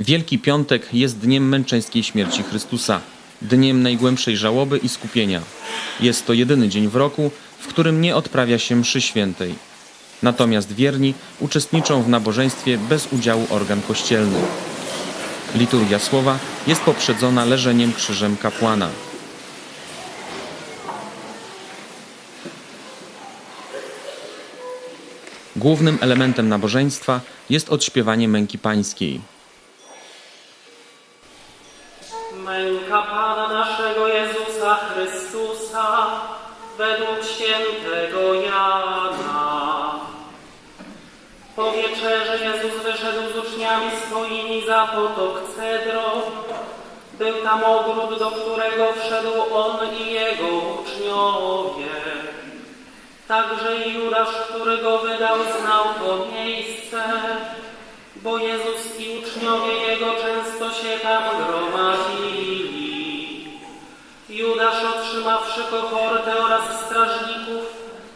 Wielki Piątek jest dniem męczeńskiej śmierci Chrystusa, dniem najgłębszej żałoby i skupienia. Jest to jedyny dzień w roku, w którym nie odprawia się mszy świętej. Natomiast wierni uczestniczą w nabożeństwie bez udziału organ kościelny. Liturgia słowa jest poprzedzona leżeniem krzyżem kapłana. Głównym elementem nabożeństwa jest odśpiewanie męki pańskiej. Męka Pana naszego Jezusa Chrystusa według świętego Jana. Po wieczerze Jezus wyszedł z uczniami swoimi za potok Cedron. Był tam ogród, do którego wszedł On i Jego uczniowie. Także i Judasz, który go wydał, znał to miejsce, bo Jezus i uczniowie Jego często się tam gromadzili. Otrzymawszy kohortę oraz strażników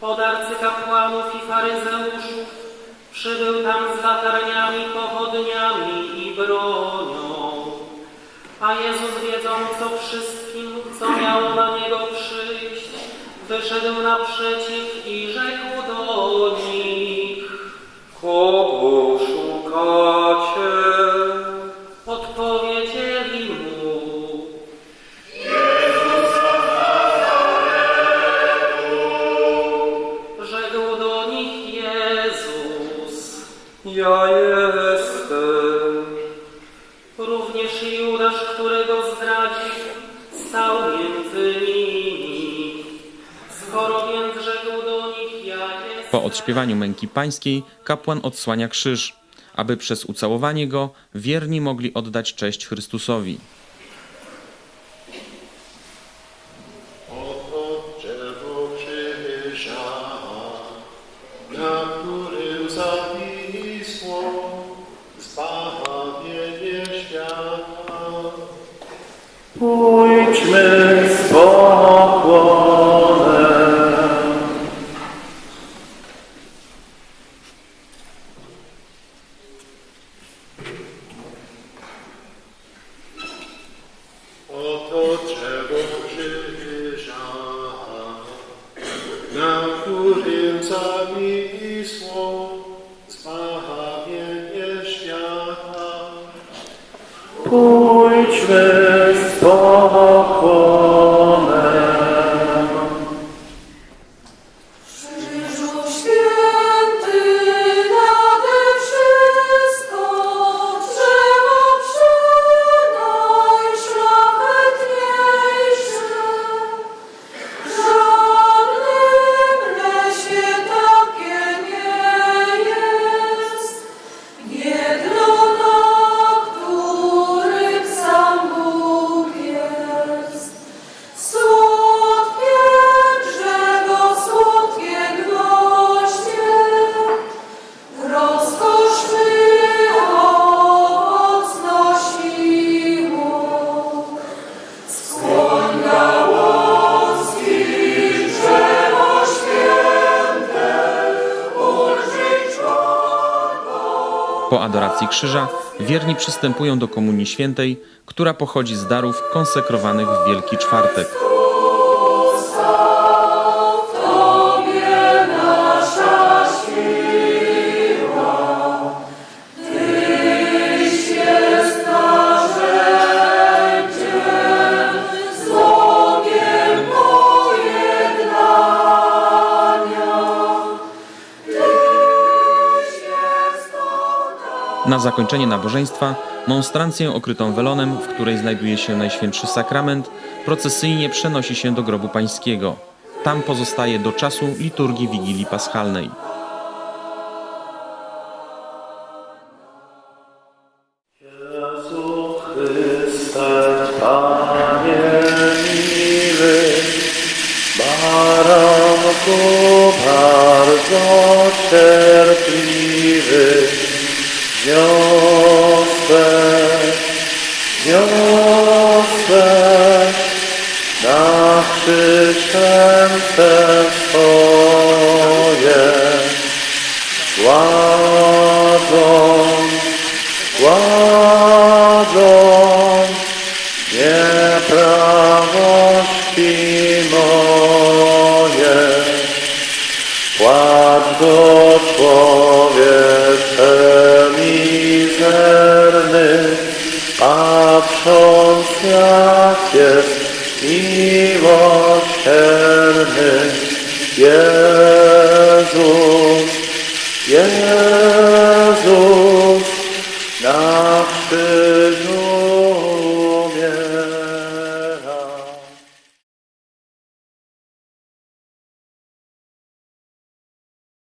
od arcykapłanów i faryzeuszów, przybył tam z latarniami, pochodniami i bronią. A Jezus wiedząc o wszystkim, co miało na Niego przyjść, wyszedł naprzeciw i rzekł do nich. Którego zdradził, stał między nimi. Skoro więc rzekł do nich, ja. Po odśpiewaniu męki pańskiej kapłan odsłania krzyż, aby przez ucałowanie go wierni mogli oddać cześć Chrystusowi. Pójdźmy z pokłonem. Oto drzewo krzyża, na którym zawisło Po adoracji krzyża wierni przystępują do Komunii Świętej, która pochodzi z darów konsekrowanych w Wielki Czwartek. Na zakończenie nabożeństwa monstrancję okrytą welonem, w której znajduje się Najświętszy Sakrament, procesyjnie przenosi się do grobu pańskiego. Tam pozostaje do czasu liturgii Wigilii Paschalnej. Bardzo cierpliwy, wiosę, wiosę, na przyszęce swoje, kładą, kładą nieprawości moje, kładą Twoje. Jest miłosierny. Jezus, Jezus, na krzyżu